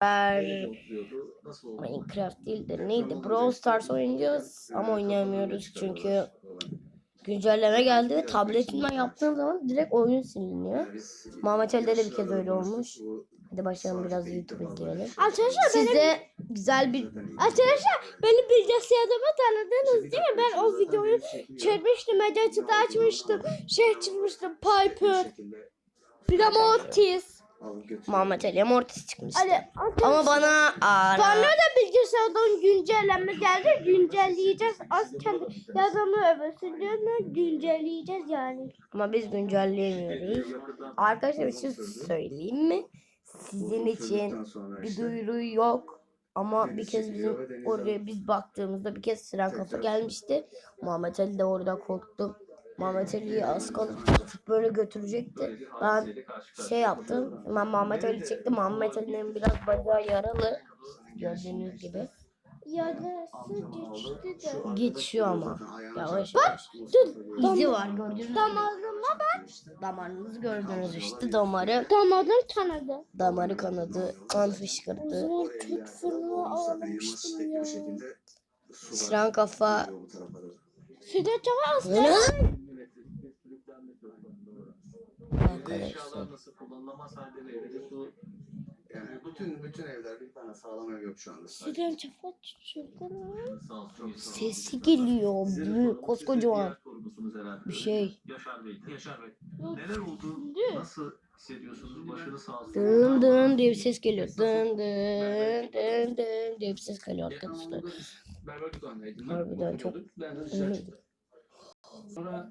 beraber Minecraft değil de neydi? Brawl Stars oynayacağız ama oynayamıyoruz çünkü güncelleme geldi ve tabletimden yaptığım zaman direkt oyun siliniyor. Muhammed Ali'de de bir kez öyle olmuş. Hadi başlayalım biraz YouTube izleyelim. Arkadaşlar benim, Size güzel bir arkadaşlar benim bilgisayarımı tanıdınız değil mi? Ben o videoyu çekmiştim. Medyatıda açmıştım. Şey çıkmıştım. Piper. Bir de Mortis. Muhammed Ali'ye Mortis çıkmıştı. Arkadaşlar. Ama bana ara. Sonra da bilgisayardan güncelleme geldi. Güncelleyeceğiz. Az kendi yazımı öbürsünü güncelleyeceğiz yani. Ama biz güncelleyemiyoruz. Arkadaşlar bir şey söyleyeyim mi? Sizin için bir duyuru yok. Ama bir kez bizim oraya biz baktığımızda bir kez Siren Kafa gelmişti. Muhammed Ali de orada korktu. Muhammed Ali'yi az kalıp tutup böyle götürecekti. Ben şey yaptım. Ben Muhammed Ali çektim. Muhammed Ali'nin biraz bacağı yaralı. Gördüğünüz gibi. Yarısı geçti de. Geçiyor ama. Yavaş yavaş. Dur. İzi var gördüğünüz gibi. Damarıma bak. Damarınızı gördünüz işte damarı. Damarım tanıdı. Damarı kanadı. Kan fışkırdı. Çok fırına ağlamıştım ya. Siren kafa. Size çok Eşyalar nasıl kullanılamaz halde ve evde su Yani bütün bütün evler bir tane sağlam ev yok şu anda. Size çok şurada. sağ olsun. Sesi geliyor. Büyük koskocaman Diğer sorumlusunuz herhalde. bir şey. Yaşar Bey. Yaşar Bey. Neler oldu? Nasıl hissediyorsunuz? Başınız sağ olsun. Dın dın diye bir ses geliyor. Dın dın dın dın diye bir ses geliyor arkadaşlar. Berber dükkanındaydım. Harbiden çok- Ben de dışarı çıktım. Sonra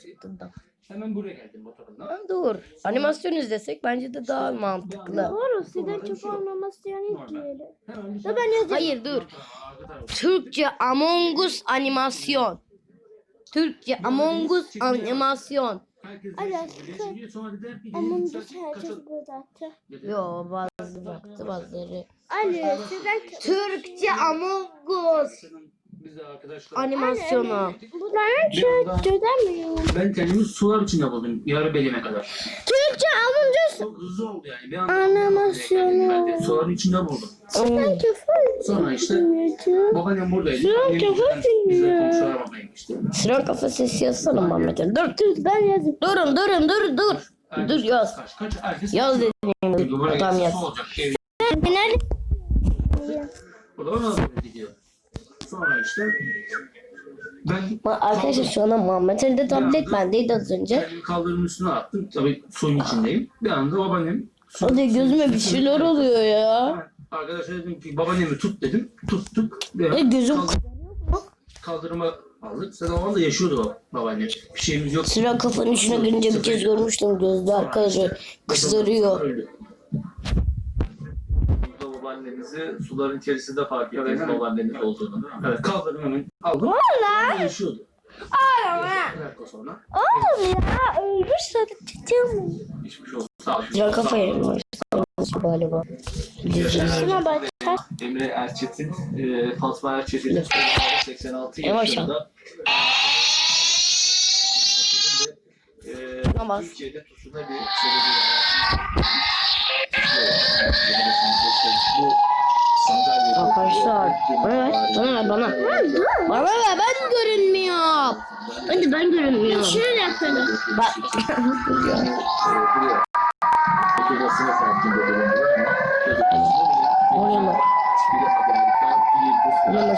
çıktı da. Hemen buraya geldim motorumla. Ha, dur. Animasyon izlesek bence de daha mantıklı. Doğru size çok olmaması yani bir Da ben yazayım. Hayır dur. Türkçe Among Us animasyon. Türkçe Among Us animasyon. Bu sen herkes burada. Yo bazı baktı bazıları. Ali size Türkçe Among Us Biz de arkadaşlar. animasyonu. bunların Bir anda- çözemiyorum. Ben kendimi sular içinde buldum yarı belime kadar. Türkçe amınca Çok hızlı oldu yani. Bir anda Animasyonu. Ben de suların içinde buldum. ben küfür Sonra işte dinliyordum. babaannem buradaydı. Sular Annem küfür bizden- Bizle komşulara bakmaya gitmişti. Sıra kafa sesi yazsana Muhammed Ali. Dur. Dur ben yazayım. Durun durun dur dur. Dur yaz. Kaç, kaç, herkes Yaz buraya adam yaz. olacak. Ev Nerede? burada ona doğru gidiyor. Sonra işte ben Ma- Arkadaşlar şu anda Muhammed Ali'de tablet bendeydi az önce. kendimi kaldırımın üstüne attım. Tabii suyun içindeyim. Bir anda babaannem su- Hadi gözüme bir şeyler oluyor ya. Arkadaşlar dedim ki babaannemi tut dedim. Tuttuk. Bir E, gözüm kaldır- kaldırıma aldık. Zaten o anda yaşıyordu baba- babaannem. Bir şeyimiz yok. Sıra kafanın içine girince bir kez görmüştüm gözde arkadaşlar kızarıyor. Babaannenizi suların içerisinde fark ettiniz babaanneniz olduğunu değil mi? Evet kaldırdım hemen aldım. Valla. Yaşıyordu. Bir dakika sonra. Oğlum ya ölmüş satacağım. Geçmiş olsun. Sağ olun. Sıra kafa yemiş galiba. Şuna bak. Emre Erçetin, e, Fatma Erçetin'in soyadı 86 Yavaş yaşında. E, Tamam. Türkiye'de tuşuna bir sebebi var. Arkadaşlar bana ver bana ver bana. Bana ver ben görünmüyorum. Hadi ben görünmüyorum. Şöyle yapalım. Bak. Oraya mı? Oraya mı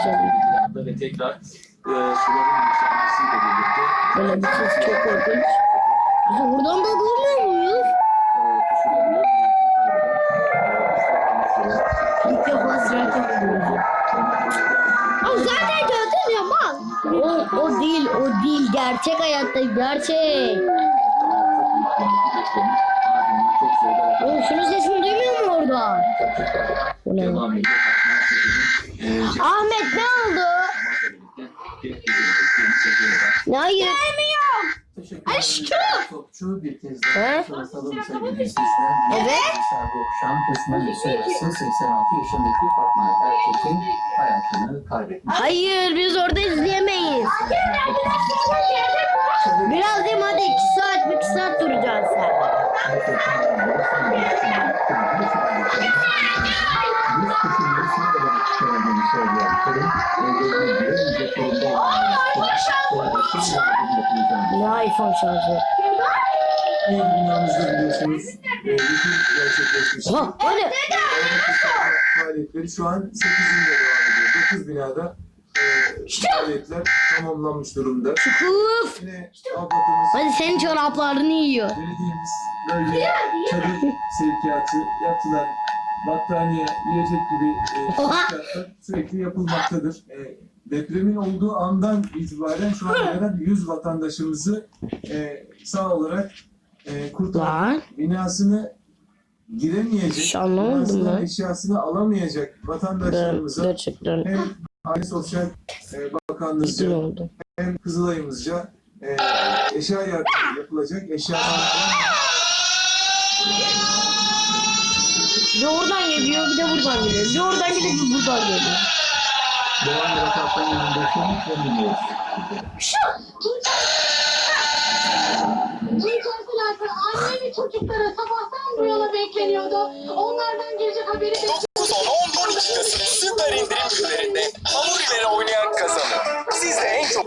anda ve tekrar e, suların yükselmesiyle birlikte Böyle bir ses çok korkunç. Buradan da görmüyor muyuz? O, o değil o değil gerçek hayatta gerçek. Oğlum şunun sesini duymuyor mu orada? Bu ne? Ahmet ne oldu? Ne hayır? Aşkım. Topçu bir kez daha sorsalım sevgili izleyiciler. Evet. Sergi Okşan Kesme Gösterisi 86 yaşındaki Fatma Erçetin hayatını kaybetmiş. Hayır biz orada izleyemeyiz. Biraz değil hadi 2 saat 2 saat duracaksın sen. çıkamadığını söyleyen kurum, evde bir sorunda Ne iPhone şarjı. Diğer dünyamızda biliyorsunuz e, bütün gerçekleşmiş. Oha öyle. Faaliyetleri şu an 8. devam ediyor. 9 binada e, faaliyetler tamamlanmış durumda. Kuf. Yine ablamız Hadi senin çoraplarını yiyor. belediyemiz böyle çadır sevkiyatı yaptılar. Battaniye, yiyecek gibi e, sürekli yapılmaktadır. E, depremin olduğu andan itibaren şu ana kadar 100 vatandaşımızı e, sağ olarak e, kurtardık. Binasını giremeyecek, binasından ben. eşyasını alamayacak vatandaşlarımıza gerçekten hem Aile Sosyal e, Bakanlığı'nca hem Kızılay'ımızca e, eşya yardımı yapılacak. Eşyalar Bir oradan geliyor bir de buradan geliyor. Bir oradan geliyor bir buradan geliyor. Doğan yarataktan yanındasın, kendini Geçenselerde anne ve çocuklara sabahtan bu yana bekleniyordu. Onlardan gelecek haberi de 9, 10, 10, 12 Kasım süper indirim günlerinde favorileri oynayan kazanır. Siz de en çok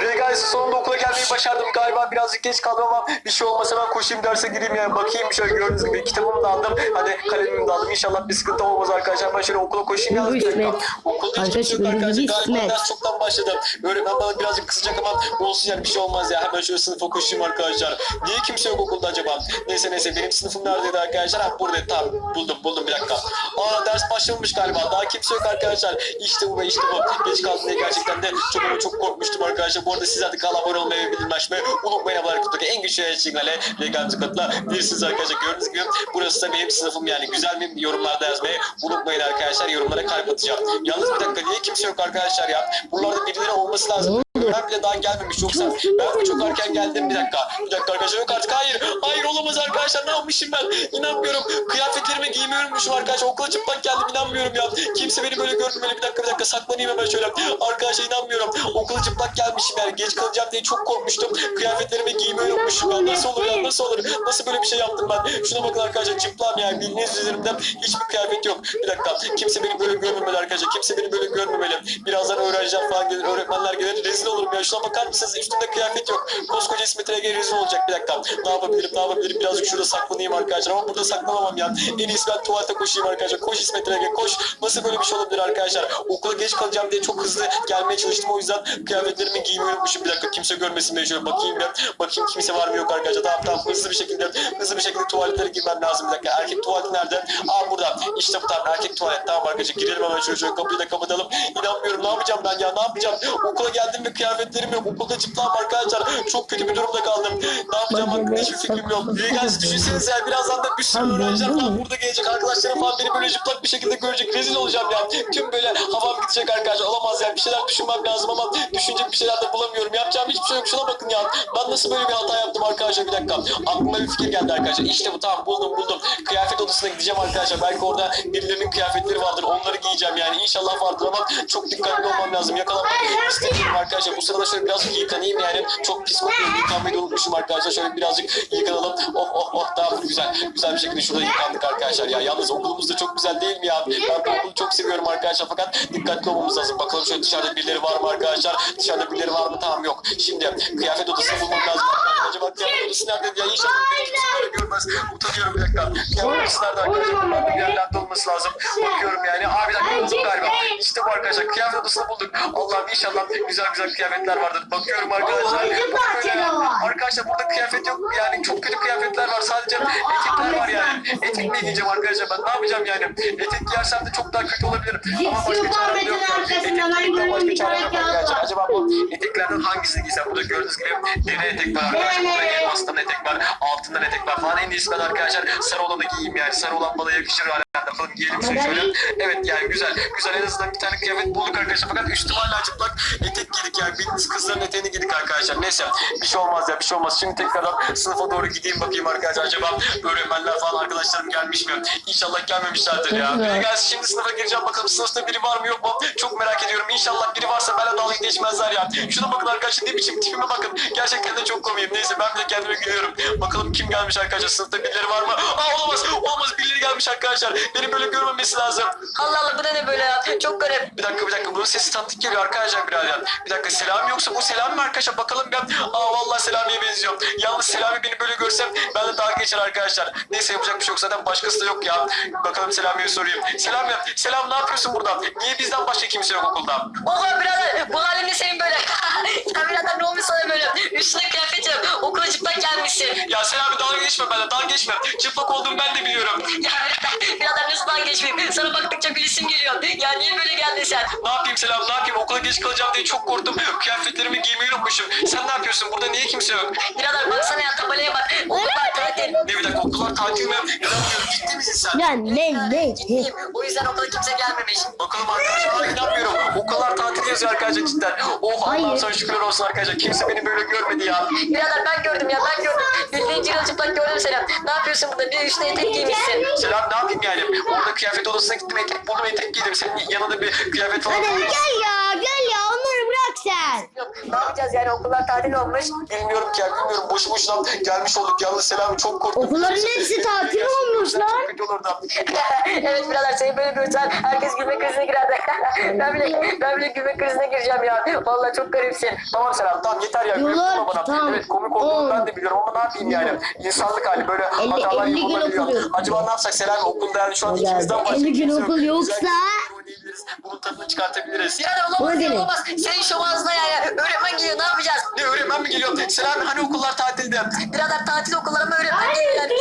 Regal sonunda okula gelmeyi başardım. Galiba birazcık geç kaldım ama bir şey olmasa ben koşayım derse gireyim yani. Bakayım şöyle gördüğünüz gibi kitabımı da aldım. Hani kalemimi de aldım. İnşallah bir sıkıntı olmaz arkadaşlar. Ben şöyle okula koşayım yalnız. İsmet. Okulda hiç kimse yok arkadaşlar. Galiba ders çoktan başladı. Öğretmen bana birazcık kızacak ama olsun yani bir şey olmaz ya. Hemen şöyle sınıfa koşayım arkadaşlar. Niye kimse yok okulda acaba? Neyse neyse benim sınıfım neredeydi arkadaşlar? Ha burada tamam buldum buldum bir dakika. Aa ders başlamamış galiba. Daha kimse yok arkadaşlar. İşte bu ve işte bu. Geç kaldım diye gerçekten de çok ama çok korkmuştum arkadaşlar. Bu arada sizler de kanala abone olmayı ve bildirim açmayı unutmayın. Abone kutuda en güçlü sinyale legal tıklatla bilirsiniz arkadaşlar. Gördüğünüz gibi burası da benim sınıfım yani. Güzel bir yorumlarda yazmayı unutmayın arkadaşlar. Yorumlara kalp atacağım. Yalnız bir dakika niye kimse yok arkadaşlar ya? Buralarda birileri olması lazım. Ben bile daha gelmemiş yoksa ben çok erken geldim bir dakika. Bir dakika arkadaşlar yok artık hayır. Hayır olamaz arkadaşlar ne yapmışım ben? İnanmıyorum. Kıyafetlerimi giymeyi unutmuşum arkadaşlar. Okula çıplak geldim inanmıyorum ya. Kimse beni böyle görmemeli. Bir dakika bir dakika saklanayım hemen şöyle. Arkadaşlar inanmıyorum. Okula çıplak gelmişim yani. Geç kalacağım diye çok korkmuştum. Kıyafetlerimi giymeyi unutmuşum ya. Nasıl olur ya nasıl olur? Nasıl böyle bir şey yaptım ben? Şuna bakın arkadaşlar çıplağım yani. Bildiğiniz üzerimde hiçbir kıyafet yok. Bir dakika. Kimse beni böyle görmemeli arkadaşlar. Kimse beni böyle görmemeli. Birazdan öğrenciler falan gelir. Öğretmenler gelir. Rezil olurum ya. Şuna bakar mısınız? Üstümde kıyafet yok. Koskoca İsmet Ege olacak. Bir dakika. Ne yapabilirim? Ne yapabilirim? Birazcık şurada saklanayım arkadaşlar. Ama burada saklanamam ya. En iyisi ben tuvalete koşayım arkadaşlar. Koş İsmet Ege koş. Nasıl böyle bir şey olabilir arkadaşlar? Okula geç kalacağım diye çok hızlı gelmeye çalıştım. O yüzden kıyafetlerimi giymeyi unutmuşum. Bir dakika kimse görmesin beni şöyle bakayım ya. Bakayım kimse var mı yok arkadaşlar. Tamam tamam hızlı bir şekilde hızlı bir şekilde tuvaletlere girmem lazım. Bir dakika erkek tuvaleti nerede? Aa burada. İşte bu tamam erkek tuvalet. Tamam arkadaşlar girelim hemen şöyle, şöyle kapıyı da kapatalım. İnanmıyorum ne yapacağım ben ya ne yapacağım? Okula geldim ve kıyafetlerim yok. Okulda çıplağım arkadaşlar. Çok kötü bir durumda kaldım. Ne yapacağım hakkında hiçbir fikrim yok. Regal düşünsenize ya birazdan da bir sürü öğrenciler falan burada gelecek. Arkadaşlarım falan beni böyle çıplak bir şekilde görecek. Rezil olacağım ya. Tüm böyle havam gidecek arkadaşlar. Olamaz ya. Bir şeyler düşünmem lazım ama düşünecek bir şeyler de bulamıyorum. Yapacağım hiçbir şey yok. Şuna bakın ya. Ben nasıl böyle bir hata yaptım arkadaşlar bir dakika. Aklıma bir fikir geldi arkadaşlar. İşte bu tamam buldum buldum. Kıyafet odasına gideceğim arkadaşlar. Belki orada birilerinin kıyafetleri vardır. Onları giyeceğim yani. İnşallah vardır ama çok dikkatli olmam lazım. Yakalanmak istemiyorum arkadaşlar. Bu sırada şöyle birazcık yıkanayım yani. Çok pis kokuyor. Yıkanmayı da unutmuşum arkadaşlar. Şöyle birazcık yıkanalım. Oh oh oh tamam güzel. Güzel bir şekilde şurada yıkandık arkadaşlar ya. Yalnız okulumuz da çok güzel değil mi ya? Ben bu okulu çok seviyorum arkadaşlar fakat dikkatli olmamız lazım. Bakalım şöyle dışarıda birileri var mı arkadaşlar? Dışarıda birileri var mı? Tamam yok. Şimdi kıyafet odasını bulmam lazım. Acaba kıyafet odası nerede? Ya inşallah kimse görmez. Utanıyorum bir dakika. Kıyafet odası nerede arkadaşlar? Bir yerlerde olması lazım. Bakıyorum yani. Abi bir dakika buldum galiba. İşte bu arkadaşlar. Kıyafet odasını bulduk. Allah'ım inşallah güzel güzel kıyafetler vardır. Bakıyorum arkadaşlar. Bakıyorum. Arkadaşlar burada kıyafet yok. Yani çok kötü kıyafetler var. Sadece etekler var yani. Etek mi giyeceğim arkadaşlar ben? Ne yapacağım yani? Etek giyersem de çok daha kötü olabilir. Ama başka çarem yok. Etek giymekten başka çarem yok arkadaşlar. Acaba bu eteklerden hangisini giysem? Burada gördüğünüz gibi deri etek var arkadaşlar. Burada elmastan etek var. Altından etek var falan. En iyisi ben arkadaşlar sarı olanı giyeyim yani. Sarı olan bana yakışır hala. bakalım giyelim şunu şöyle. Evet yani güzel. Güzel en azından bir tane kıyafet bulduk arkadaşlar. Fakat üstüm hala çıplak. Etek giydik yani. Biz kızların eteğini giydik arkadaşlar. Neyse bir şey olmaz ya bir şey olmaz. Şimdi tekrardan sınıfa doğru gideyim bakayım arkadaşlar. Acaba öğretmenler falan arkadaşlarım gelmiş mi? İnşallah gelmemişlerdir ya. Biri gelsin şimdi sınıfa gireceğim bakalım sınıfta biri var mı yok mu? Çok merak ediyorum. İnşallah biri varsa benimle dalga geçmezler ya. Şuna bakın arkadaşlar ne biçim tipime bakın. Gerçekten de çok komiyim. Neyse ben bile kendime gülüyorum. Bakalım kim gelmiş arkadaşlar. Sınıfta birileri var mı? Aa olamaz. Olamaz. Birileri gelmiş arkadaşlar. Beni böyle görmemesi lazım. Allah Allah bu da ne böyle ya? Çok garip. Bir dakika bir dakika. Bunun sesi tanıdık geliyor arkadaşlar birader. Bir dakika Selami yoksa bu Selami mi arkadaşlar? Bakalım ben. Aa vallahi Selami'ye benziyor. Yalnız Selami beni böyle görsem ben de dalga geçer arkadaşlar. Neyse yapacak bir şey yok. Zaten başkası da yok ya. Bakalım Selami'ye sorayım. Selami, Selam ne yapıyorsun burada? Niye bizden başka kimse yok okulda? Oha birader bu halin ne senin böyle? ya birader ne olmuş sana böyle? Üstüne kıyafet yap. Okula çıplak gelmişsin. Ya Selami dalga geçme benimle. Dalga geçme. Çıplak olduğumu ben de biliyorum. Ya birader, birader nasıl ben geçmeyeyim? Sana baktıkça gülesim geliyor. Ya niye böyle geldin sen? Ne yapayım Selam ne yapayım? Okula geç kalacağım diye çok korktum. Kıyafetlerimi giymeyi unutmuşum. Sen ne yapıyorsun? Burada niye kimse yok? Birader baksana ya tabelaya bak. Okullar tatil. Ne bir dakika okullar tatil mi? İnanmıyorum. Ciddi misin sen? Ya ne ne? Ciddiyim. O yüzden okula kimse gelmemiş. Bakalım arkadaşlar ben inanmıyorum. Okullar tatil yazıyor arkadaşlar cidden. Oh Allah'ım sana şükürler olsun arkadaşlar. Kimse beni böyle görmedi ya. Birader ben gördüm ya ben gördüm. Bildiğin çıplak gördüm seni. Ne yapıyorsun burada? Bir üstüne etek giymişsin. Selam ne yapayım yani? Orada kıyafet odasına gittim etek buldum etek giydim. Senin yanında bir kıyafet falan Hadi gel ya gel Yok, ne yapacağız yani okullar tatil olmuş. Bilmiyorum ki ya bilmiyorum. Boşu boşuna gelmiş olduk. Yalnız Selam çok korktum. Okulların hepsi tatil olmuş lan. Kötü olurdu. evet birader seni böyle görsen herkes gülme krizine girerdi. ben bile ben bile gülme krizine gireceğim ya. Vallahi çok garipsin. Tamam Selam tamam yeter ya. Gülüp durma bana. tamam. Evet komik olduğunu ben de biliyorum ama ne yapayım yani. İnsanlık hali böyle hatalar yapılabiliyor. Acaba ne yapsak Selam okulda yani şu an ikimizden başka Elli gün kimse yok. okul yoksa-. Bunun tadını çıkartabiliriz. Bu olamaz ya olamaz. Senin şov ağzına ya. Öğretmen geliyor ne yapacağız? Ne öğretmen mi geliyor? Selami hani okullar tatilde? Birader tatil okullar ama öğretmen geliyor yani.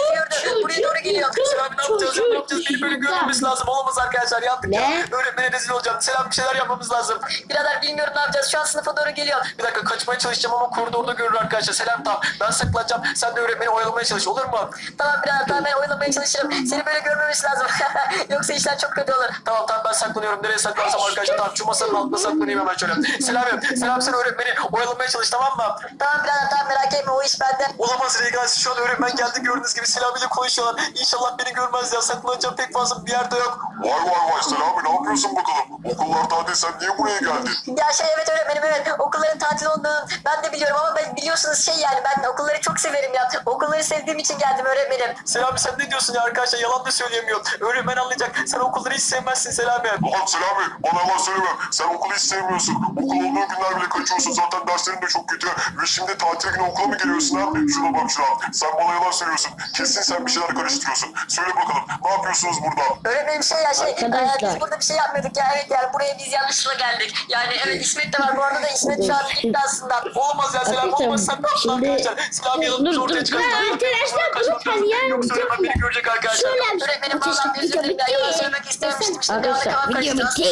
Gördü. Buraya doğru geliyor. Selami ne yapacağız? Ne yapacağız? Beni böyle görmemiz lazım. Olamaz arkadaşlar. Yandık ya. Ne? Öğretmene rezil olacağım. Selam bir şeyler yapmamız lazım. Birader bilmiyorum ne yapacağız. Şu an sınıfa doğru geliyor. Bir dakika kaçmaya çalışacağım ama koridorda görür arkadaşlar. Selam tamam. Ben saklanacağım. Sen de öğretmeni oyalamaya çalış. Olur mu? Tamam birader tamam ben oynamaya çalışırım. Seni böyle görmemesi lazım. Yoksa işler çok kötü olur. Tamam tamam ben saklanıyorum. Nereye saklansam arkadaşlar. Tamam şu masanın altına saklanayım hemen şöyle. Selam Selam sen öğretmeni oyalamaya çalış tamam mı? Tamam birader tamam merak etme o iş bende. Olamaz Regal. Şu an öğretmen geldi gördüğünüz gibi Selami ile konuşuyorlar. İnşallah beni görmez ya. Saklanacağım pek fazla bir yerde yok. Vay vay vay Selami ne yapıyorsun bakalım? Okullar tatil sen niye buraya geldin? Ya şey evet öğretmenim evet okulların tatil olduğunu ben de biliyorum ama ben biliyorsunuz şey yani ben okulları çok severim ya. Okulları sevdiğim için geldim öğretmenim. Selami sen ne diyorsun ya arkadaşlar? Yalan da söyleyemiyor. Öğretmen anlayacak. Sen okulları hiç sevmezsin Selami. Lan Selami bana yalan söyleme. Sen okulu hiç sevmiyorsun. Okul olduğu günler bile kaçıyorsun. Zaten derslerin de çok kötü. Ve şimdi tatil günü okula mı geliyorsun ha? Şuna bak şuna. Sen bana yalan söylüyorsun. Kesin sen bir şeyler karıştırıyorsun. Söyle bakalım ne yapıyorsunuz burada? Öğretmenim şey ya şey Arkadaşlar. e, biz burada bir şey yapmıyorduk ya evet yani buraya biz yanlışlıkla geldik. Yani evet İsmet de var bu arada da İsmet şu an gitti aslında. Olamaz ya Selami Arkadaşlar, olmaz sen ne yaptın şimdi- arkadaşlar? Selami yalanımızı Dur, ortaya dur. çıkarttı. Ya arkadaşlar, Kaçmak lütfen lazım. ya, Yoksa öğretmen beni görecek arkadaşlar. Öğretmenim vallahi özür dilerim ya yalan söylemek istememiştim. Şimdi Arkadaşlar video bitti.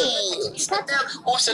İsmet de yok. Of Selami